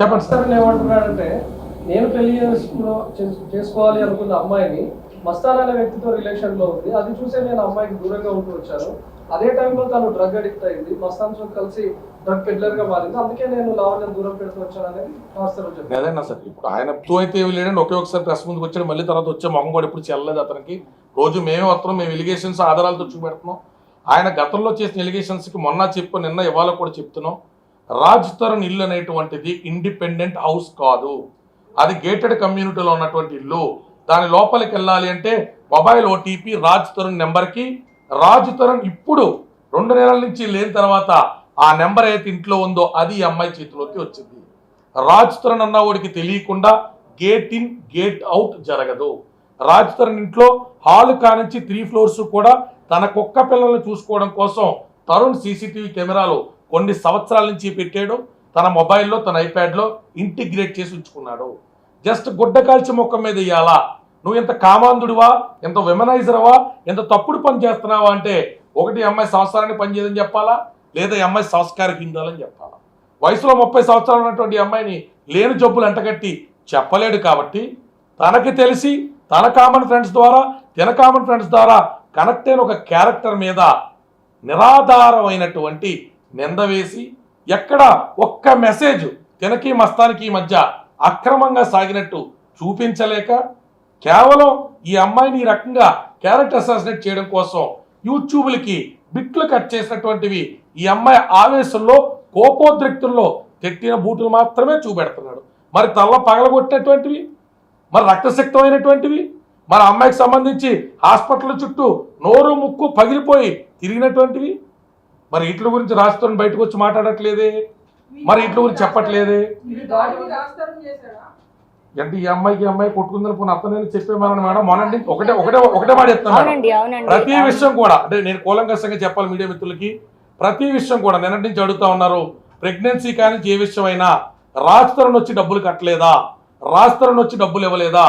చెప్పండి సార్. ఏమంటున్నాడంటే నేను పెళ్ళి చేసుకోవాలి అనుకున్న అమ్మాయిని మస్తాన్ అనే వ్యక్తితో రిలేషన్లో ఉంది. అది చూసే నేను అమ్మాయికి దూరంగా ఉంటూ వచ్చాను. అదే టైంలో తను డ్రగ్ అడిక్ట్ అయింది. మస్తాన్తో కలిసి డ్రగ్ పెడ్లర్గా మారింది. అందుకే నేను లావణ్యం దూరం పెడుతూ వచ్చాను అనేది మాస్టర్ అదేనా సార్ ఇప్పుడు ఆయన తో అయితే ఏమి లేడండి. ఒకే ఒకసారి ప్రెస్ ముందుకు వచ్చాడు. మళ్ళీ తర్వాత వచ్చే మొహం కూడా ఇప్పుడు చెల్లలేదు అతనికి. రోజు మేమే వస్తున్నాం. మేము ఎలిగేషన్స్ ఆధారాలతో చూపెడుతున్నాం. ఆయన గతంలో చేసిన ఎలిగేషన్స్కి మొన్న చెప్పు నిన్న ఇవాళ కూడా చెప్తున్నాం. రాజ్ తరుణ్ ఇల్లు అనేటువంటిది ఇండిపెండెంట్ హౌస్ కాదు. అది గేటెడ్ కమ్యూనిటీలో ఉన్నటువంటి ఇల్లు. దాని లోపలికి వెళ్ళాలి అంటే మొబైల్ ఓటీపీ రాజ్ తరుణ్ నెంబర్కి. రాజ్ తరుణ్ ఇప్పుడు రెండు నెలల నుంచి లేని తర్వాత ఆ నెంబర్ అయితే ఇంట్లో ఉందో అది అమ్మాయి చేతిలోకి వచ్చింది. రాజ్ తరుణ్ అన్న వాడికి తెలియకుండా గేట్ ఇన్ గేట్ అవుట్ జరగదు. రాజ్ తరుణ్ ఇంట్లో హాల్ కానించి త్రీ ఫ్లోర్స్ కూడా తన కుక్క పిల్లల్ని చూసుకోవడం కోసం తరుణ్ సీసీటీవీ కెమెరాలు కొన్ని సంవత్సరాల నుంచి పెట్టాడు తన మొబైల్లో తన ఐప్యాడ్లో ఇంటిగ్రేట్ చేసి ఉంచుకున్నాడు. జస్ట్ గుడ్డ కాల్చి మొక్క మీద ఇయ్యాలా? నువ్వు ఎంత కామాంధుడివా? ఎంత విమనైజర్వా? ఎంత తప్పుడు పని చేస్తున్నావా అంటే ఒకటి అమ్మాయి సంవత్సరానికి పనిచేయదని చెప్పాలా? లేదా అమ్మాయి అమ్మాయి సంస్కారహీనురాలని చెప్పాలా? వయసులో ముప్పై సంవత్సరాలు ఉన్నటువంటి అమ్మాయిని లేని జబ్బులు అంటగట్టి చెప్పలేడు కాబట్టి తనకి తెలిసి తన కామన్ ఫ్రెండ్స్ ద్వారా తిన కామన్ ఫ్రెండ్స్ ద్వారా కనెక్ట్ అయిన ఒక క్యారెక్టర్ మీద నిరాధారమైనటువంటి నింద వేసి ఎక్కడ ఒక్క మెసేజ్ తినకి మస్తానికి ఈ మధ్య అక్రమంగా సాగినట్టు చూపించలేక కేవలం ఈ అమ్మాయిని ఈ రకంగా క్యారెక్టర్ అసాసినేట్ చేయడం కోసం యూట్యూబ్లకి బిట్లు కట్ చేసినటువంటివి ఈ అమ్మాయి ఆవేశంలో కోపోద్రిక్తుల్లో తెట్టిన బూటులు మాత్రమే చూపెడుతున్నాడు. మరి తల్ల పగలగొట్టినటువంటివి మరి రక్తశక్తమైనటువంటివి మరి అమ్మాయికి సంబంధించి హాస్పిటల్ చుట్టూ నోరు ముక్కు పగిలిపోయి తిరిగినటువంటివి? మరి ఇట్ల గురించి రాష్ట్రం బయటకు వచ్చి మాట్లాడట్లేదే? మరి ఇట్ల గురించి చెప్పట్లేదే? ఇది దాడి దాడిని రాస్తారం చేశాడా అంటే ఈ అమ్మాయికి అమ్మాయి కొట్టుకుందని పోనీ అర్థం చెప్పేమని మేడం? మొనండి ఒకటే ఒకటే ఒకటే మాట చెప్తాను ప్రతి. విషయం కూడా అంటే నేను కూలంకషంగా చెప్పాలి మీడియా మిత్రులకి ప్రతి విషయం కూడా నిన్నటి నుంచి అడుగుతా ఉన్నారు ప్రెగ్నెన్సీ కానీ ఏ విషయం అయినా రాస్తరుని వచ్చి డబ్బులు కట్టలేదా? రాస్తరుని వచ్చి డబ్బులు ఇవ్వలేదా?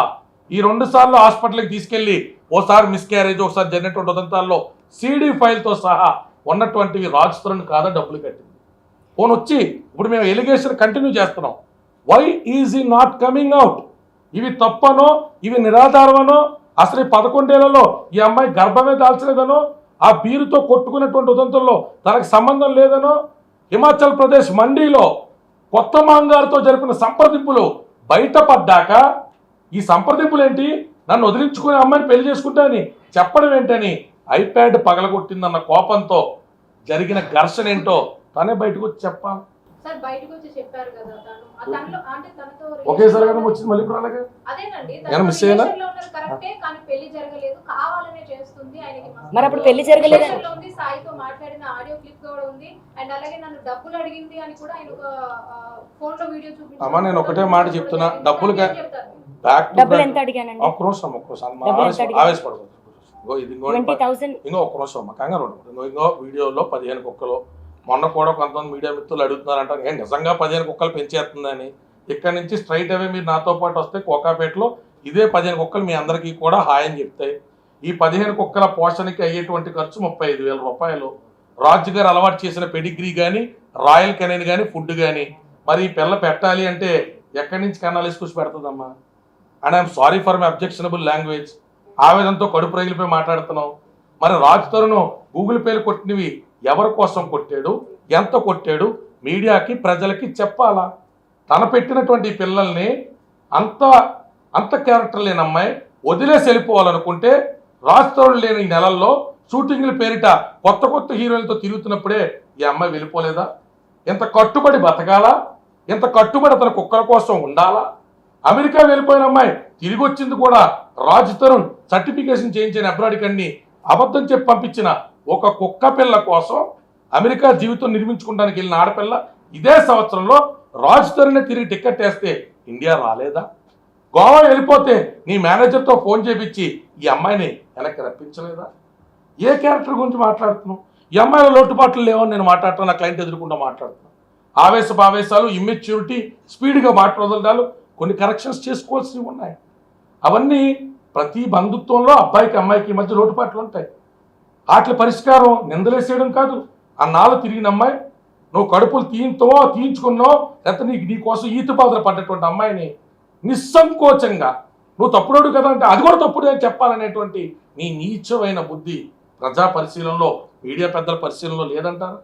ఈ రెండు సార్లు హాస్పిటల్కి తీసుకెళ్ళి ఓసారి మిస్క్యారేజ్ ఒకసారి జరిగినటువంటి ఉదంతాల్లో సిడి ఫైల్తో సహా ఉన్నటువంటివి రాజస్థరుని కాదా డబ్బులు కట్టింది. పోను వచ్చి ఇప్పుడు మేము ఎలిగేషన్ కంటిన్యూ చేస్తున్నాం. వై ఈజ్ ఈ నాట్ కమింగ్ అవుట్ ఇవి తప్పనో ఇవి నిరాధారమనో అసలు ఈ పదకొండేళ్ళలో ఈ అమ్మాయి గర్భమే దాల్చలేదనో ఆ బీరుతో కొట్టుకున్నటువంటి ఉదంతంలో తనకు సంబంధం లేదనో హిమాచల్ ప్రదేశ్ మండీలో కొత్త మాంగారుతో జరిపిన సంప్రదింపులు బయటపడ్డాక ఈ సంప్రదింపులు ఏంటి నన్ను వదిలించుకునే అమ్మాయిని పెళ్ళి చేసుకుంటానని చెప్పడం ఏంటని ఐప్యాడ్ పగలగొట్టిందన్న కోపంతో జరిగిన ఘర్షణ ఏంటో తనే బయటకు వచ్చి చెప్పాలి. సార్ బయటకు వచ్చి చెప్పారు కదా తను. ఆ తనలో అంటే తనతో ఒకేసారి కదా వచ్చింది మళ్ళీ ఇప్పుడు అలాగే? miss అయ్యానా? కానీ మరి అప్పుడు పెళ్ళి జరగలేదా? సాయితో మాట్లాడిన ఆడియో క్లిప్ కూడా ఉంది. అండ్ అలాగే నన్ను డబ్బులు అడిగింది అని కూడా ఆయన ఒక ఫోన్లో వీడియో చూపించారు. అమ్మా, నేను ఒకటే మాట చెప్తున్నా, డబ్బులు బ్యాక్ డబ్బులు ఎంత అడిగానండి? ఒక్క ఒక్క? ఆవేశపడకూడదు ఇంకో ఇది ఇంకో ఒక్క నిమిషం అమ్మ కంగారు. ఇంకో వీడియోలో పదిహేను కుక్కలు. మొన్న కూడా కొంతమంది మీడియా మిత్రులు అడుగుతున్నారంటారు ఏ నిజంగా పదిహేను కుక్కలు పెంచేస్తుందని? ఇక్కడ నుంచి స్ట్రైట్ అవే మీరు నాతో పాటు వస్తే కోకాపేటలో ఇదే పదిహేను కుక్కలు మీ అందరికీ కూడా హాయని చెప్తాయి ఈ పదిహేను కుక్కల పోషణకి అయ్యేటువంటి ఖర్చు ముప్పై ఐదు వేల రూపాయలు. రాజు గారు అలవాటు చేసిన పెడిగ్రీ కానీ రాయల్ కెనైన్ కానీ ఫుడ్ కానీ మరి ఈ పిల్ల పెట్టాలి అంటే ఎక్కడి నుంచి కన్నాలు తీసుకొచ్చి పెడుతుందమ్మా and I'm sorry for my objectionable language ఆవేదనతో కడుపు రగిలిపోయి మాట్లాడుతున్నాం మరి రాజ్ తరుణ్ గూగుల్ పేలు కొట్టినవి ఎవరి కోసం కొట్టాడు? ఎంత కొట్టాడు? మీడియాకి ప్రజలకి చెప్పాలా? తన పెట్టినటువంటి పిల్లల్ని అంత అంత క్యారెక్టర్ లేని అమ్మాయి వదిలేసి వెళ్ళిపోవాలనుకుంటే రాజ్ తరుణ్ లేని ఈ నెలల్లో షూటింగ్ల పేరిట కొత్త కొత్త హీరోయిన్లతో తిరుగుతున్నప్పుడే ఈ అమ్మాయి వెళ్ళిపోలేదా? ఎంత కట్టుబడి బతకాలా? ఎంత కట్టుబడి అతని కుక్కల కోసం ఉండాలా? అమెరికా వెళ్ళిపోయిన అమ్మాయి తిరిగి వచ్చింది కూడా రాజ్ తరుణ్ సర్టిఫికేషన్ చేయించిన అబ్రాడికన్ని అబద్ధం చెప్పి పంపించిన ఒక కుక్క పిల్ల కోసం అమెరికా జీవితం నిర్మించుకోవడానికి వెళ్ళిన ఆడపిల్ల ఇదే సంవత్సరంలో రాజ్ తరుణ్ తిరిగి టికెట్ వేస్తే ఇండియా రాలేదా? గోవా వెళ్ళిపోతే నీ మేనేజర్తో ఫోన్ చేపించి ఈ అమ్మాయిని వెనక్కి రప్పించలేదా? ఏ క్యారెక్టర్ గురించి మాట్లాడుతున్నావు? ఈ అమ్మాయిల లోటుపాట్లు లేవని నేను మాట్లాడుతున్నా నా క్లయింట్ ఎదుర్కొంటూ మాట్లాడుతున్నాను. ఆవేశపు ఆవేశాలు ఇమ్మెచ్యూరిటీ స్పీడ్గా మాట్లాడదాలు కొన్ని కరెక్షన్స్ చేసుకోవాల్సినవి ఉన్నాయి. అవన్నీ ప్రతి బంధుత్వంలో అబ్బాయికి అమ్మాయికి మధ్య లోటుపాట్లు ఉంటాయి. వాటి పరిష్కారం నిందలేసేయడం కాదు. అన్నాళ్ళు తిరిగిన అమ్మాయి నువ్వు కడుపులు తీయంతో తీయించుకున్నావు లేకపోతే నీకు నీ కోసం ఈత బాధలు పడ్డటువంటి అమ్మాయిని నిస్సంకోచంగా నువ్వు తప్పుడోడు కదా అంటే అది కూడా తప్పుడు అని చెప్పాలనేటువంటి నీ నీచమైన బుద్ధి ప్రజా పరిశీలనలో మీడియా పెద్దల పరిశీలనలో లేదంటారా?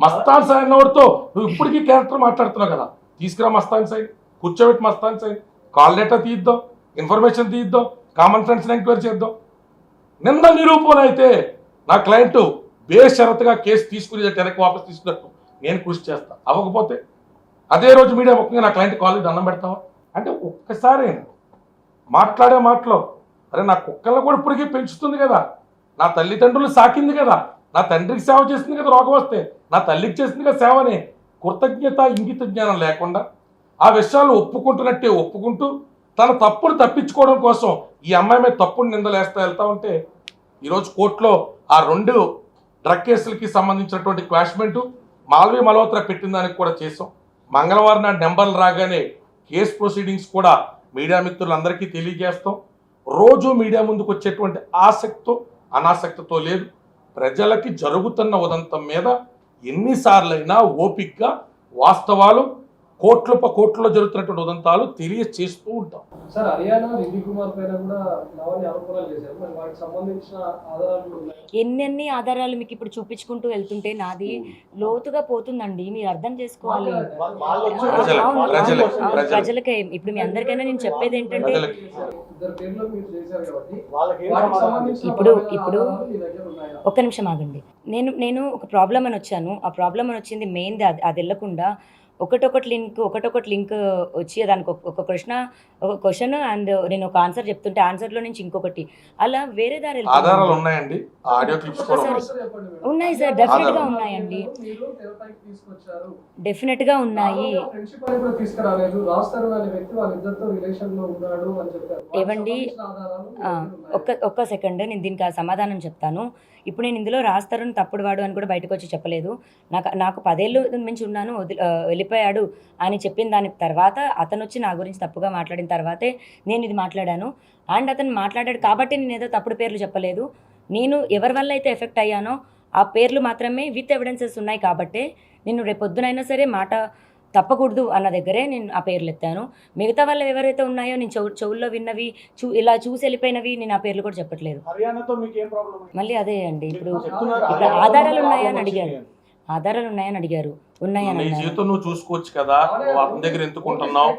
మస్తాన్ సాయి అన్నవాడితో నువ్వు ఇప్పటికీ క్యారెక్టర్ మాట్లాడుతున్నావు కదా. తీసుకురా మస్తాన్ సాయి కూర్చోబెట్టి మస్తాన్ కాల్ లెటర్ తీద్దాం ఇన్ఫర్మేషన్ తీద్దాం కామన్ ఫ్రెండ్స్ని ఎంక్వైరీ చేద్దాం. నింద నిరూపణ అయితే నా క్లయింట్ బేషరతుగా కేసు తీసుకుని వెనక్కి వాపస్ తీసుకున్నట్టు నేను కృషి చేస్తాను అవ్వకపోతే అదే రోజు మీడియా ముఖ్యంగా నా క్లయింట్ కాలేజ్ దండం పెడతావా? అంటే ఒక్కసారి మాట్లాడే మాటలో అరే నా కుక్కలను కూడా ఇప్పటికీ పెంచుతుంది కదా. నా తల్లిదండ్రులు సాకింది కదా. నా తండ్రికి సేవ చేసింది కదా రోగం వస్తే. నా తల్లికి చేసింది కదా సేవని. కృతజ్ఞత ఇంగిత జ్ఞానం లేకుండా ఆ విషయాలు ఒప్పుకుంటున్నట్టే ఒప్పుకుంటూ తన తప్పును తప్పించుకోవడం కోసం ఈ అమ్మాయి మీద తప్పుని నిందలేస్తా వెళ్తా ఉంటే ఈరోజు కోర్టులో ఆ రెండు డ్రగ్ కేసులకి సంబంధించినటువంటి క్వాష్మెంటు మాల్వి మల్హోత్రా పెట్టిన దానికి కూడా చేసాం మంగళవారం నాడు నెంబర్లు రాగానే కేసు ప్రొసీడింగ్స్ కూడా మీడియా మిత్రులందరికీ తెలియజేస్తాం. రోజు మీడియా ముందుకు వచ్చేటువంటి ఆసక్తితో అనాసక్తితో లేదు. ప్రజలకి జరుగుతున్న ఉదంతం మీద ఎన్నిసార్లైనా ఓపిక్గా వాస్తవాలు కోట్ల ప కోట్లలో జరుగుతున్నటువంటి ఉదంతాలు తెలియచేస్తూ ఉంటాం. సార్ హర్యానా రిద్ది కుమార్ పైన కూడా ఆరోపణలు చేశారు. మరి వాటికి సంబంధించిన ఆధారాలు ఉన్నాయి? ఎన్నెన్ని ఆధారాలు మీకు ఇప్పుడు చూపించుకుంటూ వెళ్తుంటే నాది లోతుగా పోతుందండి. మీరు అర్థం చేసుకోవాలి. ప్రజలకే ఇప్పుడు మీ అందరికైనా నేను చెప్పేది ఏంటంటే ఇప్పుడు- ఇప్పుడు-? ఒక్క నిమిషం ఆగండి. నేను నేను ఒక ప్రాబ్లం అని వచ్చాను. ఆ ప్రాబ్లం అని వచ్చింది మెయిన్ది అది అది వెళ్ళకుండా ఒకటొకటి లింక్ ఒకటొకటి లింక్ వచ్చి దానికి ఒక- ఒక ప్రశ్న ఒక క్వశ్చన్ అండ్ నేను ఒక ఆన్సర్ చెప్తుంటే ఆన్సర్లో నుంచి ఇంకొకటి. అలా వేరే దారి ఉన్నాయండి? ఆ ఆడియో క్లిప్స్ కూడా ఉన్నాయి. సార్ డెఫినెట్గా. ఉన్నాయండి. డెఫినెట్గా ఉన్నాయి. ఏవండి? ఒక్క ఒక్క సెకండ్ నేను దీనికి ఆ సమాధానం చెప్తాను. ఇప్పుడు నేను ఇందులో రాస్తారని తప్పుడు వాడు అని కూడా బయటకు వచ్చి చెప్పలేదు. నాకు నాకు పదేళ్ళు మించి ఉన్నాను వదిలి- వెళ్ళిపోయాడు అని చెప్పిన దాని తర్వాత అతను వచ్చి నా గురించి తప్పుగా మాట్లాడిన తర్వాతే నేను ఇది మాట్లాడాను. అండ్ అతను మాట్లాడాడు కాబట్టి నేను ఏదో తప్పుడు పేర్లు చెప్పలేదు. నేను ఎవరి వల్ల అయితే ఎఫెక్ట్ అయ్యానో ఆ పేర్లు మాత్రమే విత్ ఎవిడెన్సెస్ ఉన్నాయి కాబట్టే నేను రేపొద్దునైనా సరే మాట తప్పకూడదు అన్న దగ్గరే నేను ఆ పేర్లు ఎత్తాను. మిగతా వాళ్ళు ఎవరైతే ఉన్నాయో నేను చెవు చెవుల్లో విన్నవి చూ ఇలా చూసి వెళ్ళిపోయినవి నేను ఆ పేర్లు కూడా చెప్పట్లేదు. హర్యానాతో మీకు ఏం ప్రాబ్లం మళ్ళీ అదే అండి ఇప్పుడు ఇక్కడ ఆధారాలు ఉన్నాయని అడిగారు. ఆధారాలు ఉన్నాయని అడిగారు. ఉన్నాయని జీవితం నువ్వు చూసుకోవచ్చు కదా అతని దగ్గర ఎందుకుంటున్నావు?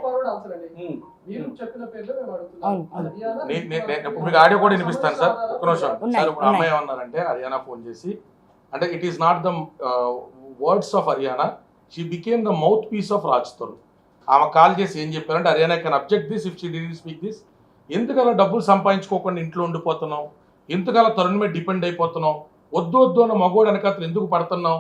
మీకు ఆడియో కూడా వినిపిస్తాను సార్. ఒక్క నిమిషం. సార్ ఇప్పుడు అమ్మాయి. ఏమన్నారంటే హర్యానా ఫోన్ చేసి అంటే it is not the words of Haryana she became the mouthpiece of Raj Tarun ఆమె కాల్ చేసి ఏం చెప్పారంటే Haryana can object this if she did speak this ఎందుకలా డబ్బులు సంపాదించుకోకుండా ఇంట్లో ఉండిపోతున్నావు? ఎందుకలా తరుణ్ మీద డిపెండ్ అయిపోతున్నావు? వద్దు వద్దు అన్న మగోడు వెనకాతలు ఎందుకు పడుతున్నావు?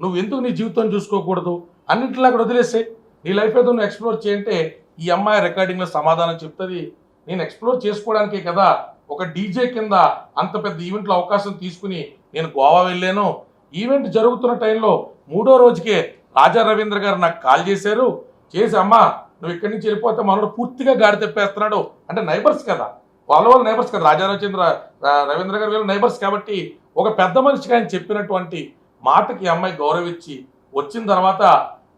నువ్వు ఎందుకు నీ జీవితం చూసుకోకూడదు? అన్నింటిలో అక్కడ వదిలేసే. నీ లైఫ్ ఏదో నువ్వు ఎక్స్ప్లోర్ చేయంటే ఈ అమ్మాయి రికార్డింగ్లో సమాధానం చెప్తుంది. నేను ఎక్స్ప్లోర్ చేసుకోవడానికే కదా ఒక డీజే కింద అంత పెద్ద ఈవెంట్లో అవకాశం తీసుకుని నేను గోవా వెళ్ళాను. ఈవెంట్ జరుగుతున్న టైంలో మూడో రోజుకే రాజా రవీంద్ర గారు నాకు కాల్ చేశారు. చేసి అమ్మా నువ్వు ఇక్కడి నుంచి వెళ్ళిపోతే మనోడు పూర్తిగా గాడి తెప్పేస్తున్నాడు. అంటే నైబర్స్ కదా. వాళ్ళ వాళ్ళ నైబర్స్ కదా. రాజా రవీంద్ర రవీంద్ర గారు వీళ్ళు నైబర్స్ కాబట్టి ఒక పెద్ద మనిషికి ఆయన చెప్పినటువంటి మాటకి అమ్మాయి గౌరవించి వచ్చిన తర్వాత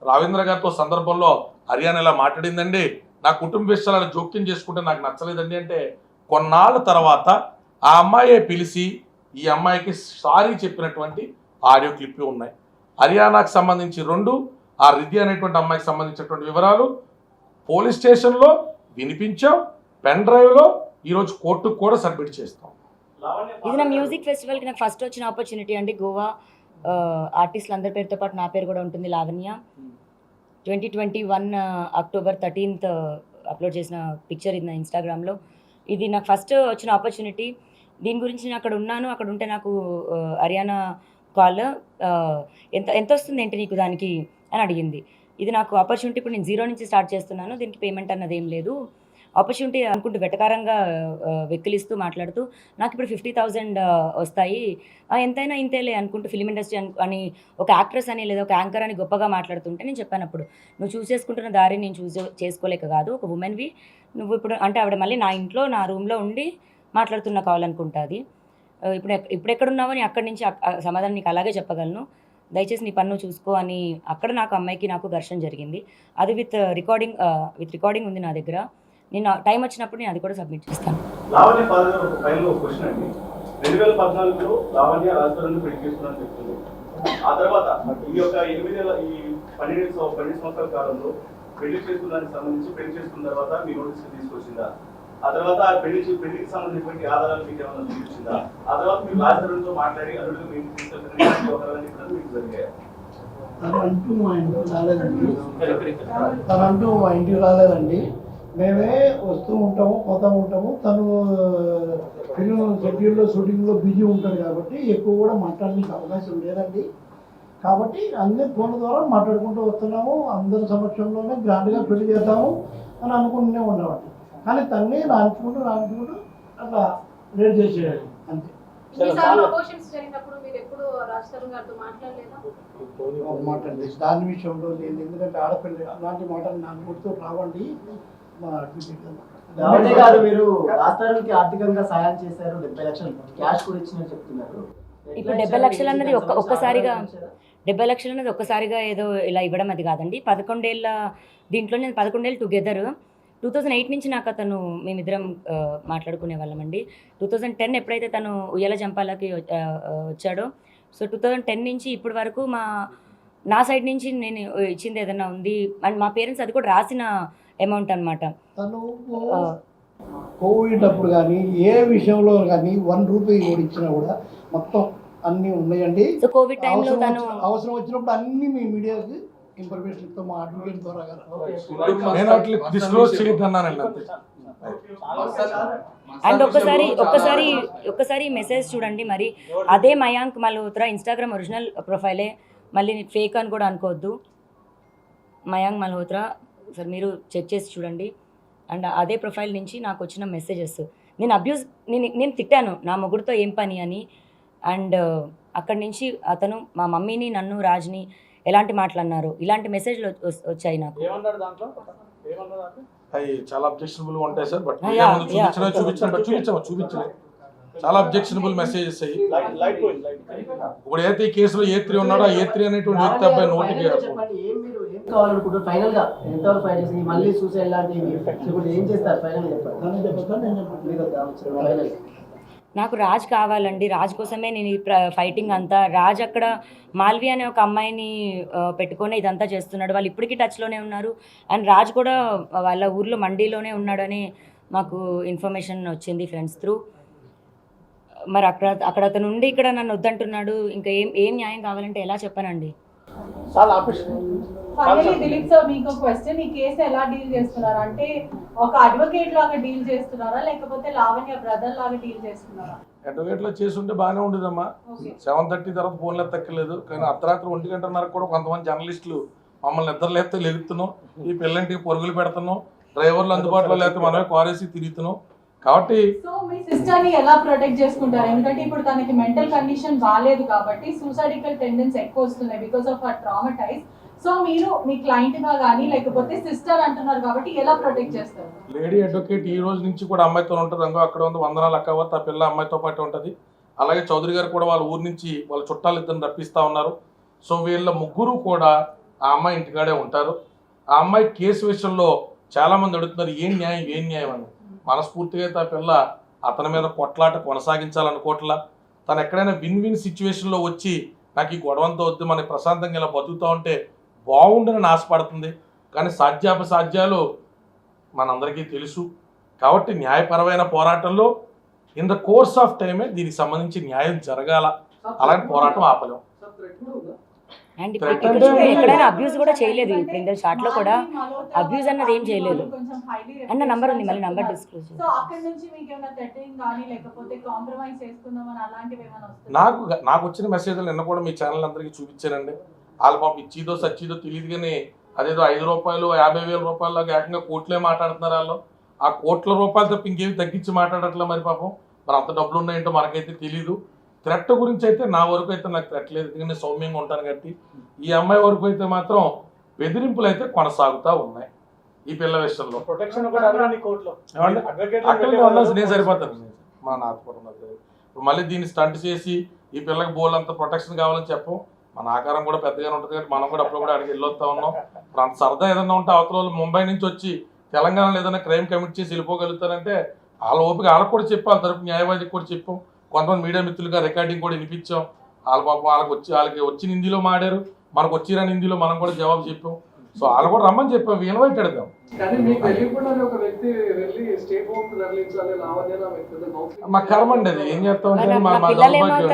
రవీంద్ర గారితో సందర్భంలో హర్యానా ఇలా మాట్లాడిందండి. నా కుటుంబ విషయాలను జోక్యం చేసుకుంటే నాకు నచ్చలేదండి అంటే కొన్నాళ్ళ తర్వాత ఆ అమ్మాయే పిలిచి ఈ అమ్మాయికి సారీ చెప్పినటువంటి ఆడియో క్లిప్ ఉన్నాయి. హర్యానాకు సంబంధించి రెండు ఆ రిద్ధి అనేటువంటి అమ్మాయికి సంబంధించినటువంటి వివరాలు పోలీస్ స్టేషన్లో వినిపించాం పెన్ డ్రైవ్లో ఈరోజు కోర్టుకు కూడా సబ్మిట్ చేస్తాం. ఇది నా మ్యూజిక్ ఫెస్టివల్కి నాకు ఫస్ట్ వచ్చిన ఆపర్చునిటీ అండి. గోవా ఆర్టిస్టులు అందరి పేరుతో పాటు నా పేరు కూడా ఉంటుంది Lavanya. Twenty twenty one October thirteenth upload చేసిన పిక్చర్ ఇది నా ఇన్స్టాగ్రామ్లో. ఇది నాకు ఫస్ట్ వచ్చిన ఆపర్చునిటీ. దీని గురించి నేను అక్కడ ఉన్నాను. అక్కడ ఉంటే నాకు హర్యానా కాల్ ఎంత ఎంత వస్తుంది ఏంటి నీకు దానికి అని అడిగింది. ఇది నాకు ఆపర్చునిటీ ఇప్పుడు నేను జీరో నుంచి స్టార్ట్ చేస్తున్నాను దీనికి పేమెంట్ అన్నది ఏం లేదు. ఆపర్చునిటీ అనుకుంటూ వెటకారంగా వెక్కిలిస్తూ మాట్లాడుతూ నాకు ఇప్పుడు ఫిఫ్టీ థౌజండ్ వస్తాయి. ఎంతైనా ఇంతేలే అనుకుంటూ ఫిలిం ఇండస్ట్రీ అని ఒక యాక్ట్రెస్ అని లేదా ఒక యాంకర్ అని గొప్పగా మాట్లాడుతుంటే నేను చెప్పాను అప్పుడు నువ్వు చూస్ చేసుకుంటున్న దారి నేను చూస్ చేసుకోలేక కాదు ఒక ఉమెన్వి నువ్వు ఇప్పుడు అంటే ఆవిడ మళ్ళీ నా ఇంట్లో నా రూమ్లో ఉండి మాట్లాడుతున్న కావాలనుకుంటుంది ఇప్పుడు ఎక్- ఇప్పుడు ఎక్కడున్నావో నేను అక్కడి నుంచి సమాధానం నీకు అలాగే చెప్పగలను. దయచేసి నీ పన్ను చూసుకో అని అక్కడ నాకు అమ్మాయికి నాకు ఘర్షణ జరిగింది. అది విత్ రికార్డింగ్ విత్ రికార్డింగ్ ఉంది నా దగ్గర. నేను టైం వచ్చినప్పుడు నేను అది కూడా సబ్మిట్ చేస్తాను. రెండు వేల పద్నాలుగులో లావణ్య రాజధాని పెళ్ళి చేసుకున్నాను చెప్తుంది. ఆ తర్వాత ఈ యొక్క ఎనిమిది ఈ పన్నెండు పన్నెండు సంవత్సరాల కాలంలో పెళ్ళి చేసుకున్నానికి సంబంధించి పెళ్ళి చేసుకున్న తర్వాత మీ నోటీస్ తీసుకొచ్చిందా? ఆ తర్వాత పెళ్ళి పెళ్ళికి సంబంధించినటువంటి ఆధారాలు మీకు ఏమైనా చూపించిందా? ఆ తర్వాత మీరు రాజధానితో మాట్లాడి అల్లుడు వ్యవహారాలన్నీ కూడా మీకు జరిగాయి? తను అంటూ మా ఇంటికి రాలేదండి. మా ఇంటికి రాలేదండి. మేమే వస్తూ ఉంటాము పోతూ ఉంటాము. తను ఫిల్మ్ షెడ్యూల్లో షూటింగ్లో బిజీ ఉంటాడు కాబట్టి ఎక్కువ కూడా మాట్లాడడానికి అవకాశం లేదండి. కాబట్టి అన్ని ఫోన్ల ద్వారా మాట్లాడుకుంటూ వస్తున్నాము. అందరి సమక్షంలోనే గ్రాండ్గా పెళ్ళి చేద్దాము అని అనుకుంటూనే ఉన్నామండి. కానీ తన్నే రాంచుకుంటూ రాంచుకుంటూ అట్లా లేట్ చేసేయాలి. అంతే. ఈసారి ప్రమోషన్స్ జరిగినప్పుడు మీరు ఎప్పుడు రాజ్ తరుణ్ గారితో మాట్లాడలేదా? ఒక మాట అండి. దాని విషయంలో నేను ఎందుకంటే ఆడపిల్ల అలాంటి మాటలు నాకు గుర్తు రావండి. మా గారు మీరు రాష్ట్రానికి ఆర్థికంగా సహాయం చేశారు. డెబ్బై లక్షలు క్యాష్ కూడా ఇచ్చినట్టు చెప్తున్నారు. ఇప్పుడు డెబ్బై లక్షలు అన్నది ఒక్క- ఒక్కసారిగా డెబ్బై లక్షలు అనేది ఒక్కసారిగా ఏదో ఇలా ఇవ్వడం అది కాదండి. పదకొండేళ్ళ దీంట్లో నేను పదకొండేళ్ళు టుగెదర్ టూ థౌజండ్ ఎయిట్ నుంచి నాకు అతను మేమిద్దరం మాట్లాడుకునే వాళ్ళమండి టూ థౌజండ్ టెన్ ఎప్పుడైతే తను ఉయ్యాల జంపాలకి వచ్చాడో సో టూ థౌజండ్ టెన్ నుంచి ఇప్పటి వరకు మా నా సైడ్ నుంచి నేను ఇచ్చింది ఏదైనా ఉంది అండ్ మా పేరెంట్స్ అది కూడా రాసిన అమౌంట్ అనమాట కోవిడ్ అప్పుడు కానీ ఏ విషయంలో కానీ వన్ రూపీ కూడా ఇచ్చినా కూడా మొత్తం అన్నీ ఉన్నాయండి. సో కోవిడ్ టైంలో తను అవసరం వచ్చినప్పుడు అన్ని మీ మీడియాకి ఇన్ఫర్మేషన్ ఇస్తాం మా అడ్వకేట్ ద్వారా నేను అట్లా డిస్క్లోజ్ చేయొద్దన్నానండి అంతే అండ్ ఒక్కసారి ఒక్కసారి ఒక్కసారి మెసేజ్ చూడండి మరి. అదే మయాంక్ మల్హోత్రా ఇన్స్టాగ్రామ్ ఒరిజినల్ ప్రొఫైలే మళ్ళీ ఫేక్ అని కూడా అనుకోవద్దు. మయాంక్ మల్హోత్రా సార్ మీరు చెక్ చేసి చూడండి. అండ్ అదే ప్రొఫైల్ నుంచి నాకు వచ్చిన మెసేజెస్ నేను అబ్యూస్ నేను నేను తిట్టాను నా మొగుడుతో ఏం పని అని. అండ్ అక్కడి నుంచి అతను మా మమ్మీని నన్ను రాజ్ని ఎలాంటి మాట్లాడినారు ఇలాంటి మెసేజ్లు వచ్- వచ్చాయి నాకు. ఏమన్నాడు దాంట్లో? ఏమన్నాడు దాంట్లో? అవి చాలా అబ్జెక్షనబుల్ ఉంటాయి సార్ బట్ చూపించాము చూపించలేదు చాలా అబ్జెక్షనబుల్ మెసేజెస్ అయ్యి. ఇప్పుడు ఈ కేసులో ఏ త్రీ ఉన్నాడో ఏ త్రీ అనేటువంటి వ్యక్తి అబ్బాయి నోటికి ఏం ఏం మళ్ళీ సూసైడ్ లాంటివి ఏం చేస్తారు? ఫైనల్ చెప్పండి. నాకు రాజ్ కావాలండి. రాజ్ కోసమే నేను ఈ ప్ర- ఫైటింగ్ అంతా. రాజ్ అక్కడ మాల్వి అనే ఒక అమ్మాయిని పెట్టుకొని ఇదంతా చేస్తున్నాడు. వాళ్ళు ఇప్పటికీ టచ్లోనే ఉన్నారు. అండ్ రాజ్ కూడా వాళ్ళ ఊర్లో మండీలోనే ఉన్నాడని మాకు ఇన్ఫర్మేషన్ వచ్చింది ఫ్రెండ్స్ త్రూ. మరి అక్కడ అక్కడ అతను ఉండి ఇక్కడ నన్ను వద్దంటున్నాడు. ఇంకా ఏం ఏం న్యాయం కావాలంటే ఎలా చెప్పానండి? చాలా ఫైనలీ దిలీప్ సార్ మీకు క్వశ్చన్ ఈ కేసు ఎలా డీల్ చేస్తున్నారు? అంటే ఒక అడ్వకేట్ లాగా డీల్ చేస్తున్నారా? లేకపోతే లావణ్య బ్రదర్ లాగా డీల్ చేస్తున్నారా? అడ్వకేట్లో చేసి ఉంటే బాగానే ఉండేదమ్మా. సెవెన్ థర్టీ తర్వాత ఫోన్లో తక్కలేదు కానీ అర్ధరాత్రి ఒంటి గంటన్నర కూడా కొంతమంది జర్నలిస్టులు మమ్మల్ని నిద్ర లేస్తే లెగుతున్నాం. ఈ పిల్లంటికి పరుగులు పెడుతున్నాం. డ్రైవర్లు అందుబాటులో లేకపోతే మనమే కారేసి తిరుగుతున్నాం. కాబట్టి సో మీ సిస్టర్ని ఎలా ప్రొటెక్ట్ చేసుకుంటారు? ఎందుకంటే ఇప్పుడు తనకి మెంటల్ కండిషన్ బాగాలేదు కాబట్టి సూసైడికల్ టెండెన్స్ ఎక్కువ వస్తున్నాయి బికాస్ ఆఫ్ ఆ ట్రామటైజ్ సో మీరు మీ క్లయింట్గా కానీ లేకపోతే సిస్టర్ అంటున్నారు కాబట్టి ఎలా ప్రొటెక్ట్ చేస్తారు? లేడీ అడ్వకేట్ ఈ రోజు నుంచి కూడా అమ్మాయితో ఉంటుంది. అంగో అక్కడ ఉంది వందనాలు అక్క ఆ పిల్ల అమ్మాయితో పాటు ఉంటుంది. అలాగే చౌదరి గారు కూడా వాళ్ళ ఊరు నుంచి వాళ్ళ చుట్టాలు ఇద్దరు రప్పిస్తా ఉన్నారు. సో వీళ్ళ ముగ్గురు కూడా ఆ అమ్మాయి ఇంటికాడే ఉంటారు. ఆ అమ్మాయి కేసు విషయంలో చాలా మంది అడుగుతున్నారు ఏం న్యాయం ఏం న్యాయం? అని. మనస్ఫూర్తిగా అయితే ఆ పిల్ల అతని మీద కొట్లాట కొనసాగించాలనుకోవట్లా. తను ఎక్కడైనా విన్ విన్ సిచ్యువేషన్లో వచ్చి నాకు ఈ గొడవంతో వద్దు మనకి ప్రశాంతంగా ఇలా బతుకుతూ ఉంటే బాగుండని ఆశపడుతుంది కానీ సాధ్యాపసాధ్యాలు మనందరికీ తెలుసు. కాబట్టి న్యాయపరమైన పోరాటంలో ఇన్ ద కోర్స్ ఆఫ్ టైమే దీనికి సంబంధించి న్యాయం జరగాల. అలాంటి పోరాటం ఆపలేం. అండ్ ఎక్కడైనా అబ్యూస్ కూడా చేయలేదు ఇప్పుడు ఇందులో షార్ట్లో కూడా. అన్నది ఏం చేయలేదు. అన్న నంబర్ ఉంది మళ్ళీ నంబర్ డిస్క్లోజ్ సో అక్కడ నుంచి మీకు ఏమైనా థ్రెటనింగ్ కానీ లేకపోతే కాంప్రమైజ్ చేసుకుందామని అలాంటివి ఏమైనా వస్తాయి నాకు నాకు వచ్చిన మెసేజ్లు నిన్న కూడా మీ ఛానల్ అందరికీ చూపించానండి. వాళ్ళ పాపం ఇచ్చిదో సచ్చిదో తెలియదు కానీ అదేదో ఐదు రూపాయలు యాభై వేల రూపాయలు ఏకంగా కోట్లే మాట్లాడుతున్నారు వాళ్ళు. ఆ కోట్ల రూపాయలు తప్ప ఇంకేమి తగ్గించి మాట్లాడట్లే మరి పాపం. మరి అంత డబ్బులు ఉన్నాయంటో మనకైతే తెలియదు థ్రెట్ గురించి అయితే నా వరకు అయితే నాకు థ్రెట్ లేదు. ఎందుకంటే సౌమ్యంగా ఉంటాను కాబట్టి ఈ అమ్మాయి వరకు అయితే మాత్రం బెదిరింపులు అయితే కొనసాగుతూ ఉన్నాయి ఈ పిల్ల విషయంలో. నేను సరిపోతాను మా ఇప్పుడు మళ్ళీ దీన్ని స్టంట్ చేసి ఈ పిల్లకి బోల్ అంత ప్రొటెక్షన్ కావాలని చెప్పం. మన ఆకారం కూడా పెద్దగానే ఉంటుంది కాబట్టి మనం కూడా అప్పుడు కూడా అడిగి వెళ్ళొస్తా ఉన్నాం. ఇప్పుడు అంత సరదా ఏదైనా ఉంటే అవతల వాళ్ళు ముంబై నుంచి వచ్చి తెలంగాణలో ఏదైనా క్రైమ్ కమిట్ చేసి వెళ్ళిపోగలుగుతారంటే వాళ్ళ ఓపిక వాళ్ళకి కూడా చెప్పాలి తరపు న్యాయవాదికి కూడా చెప్పాం. కొంతమంది మీడియా మిత్రులుగా రికార్డింగ్ కూడా వినిపించాం. వాళ్ళ పాపం వాళ్ళకి వచ్చి వాళ్ళకి వచ్చిన హిందీలో మాడారు. మనకు వచ్చిన హిందీలో మనం కూడా జవాబు చెప్పాం. సో వాళ్ళు కూడా రమ్మని చెప్పాం ఇన్వైట్ అడగాం మా కర్మ అండి అది. ఏం చేస్తాం మా దౌర్భాగ్యం.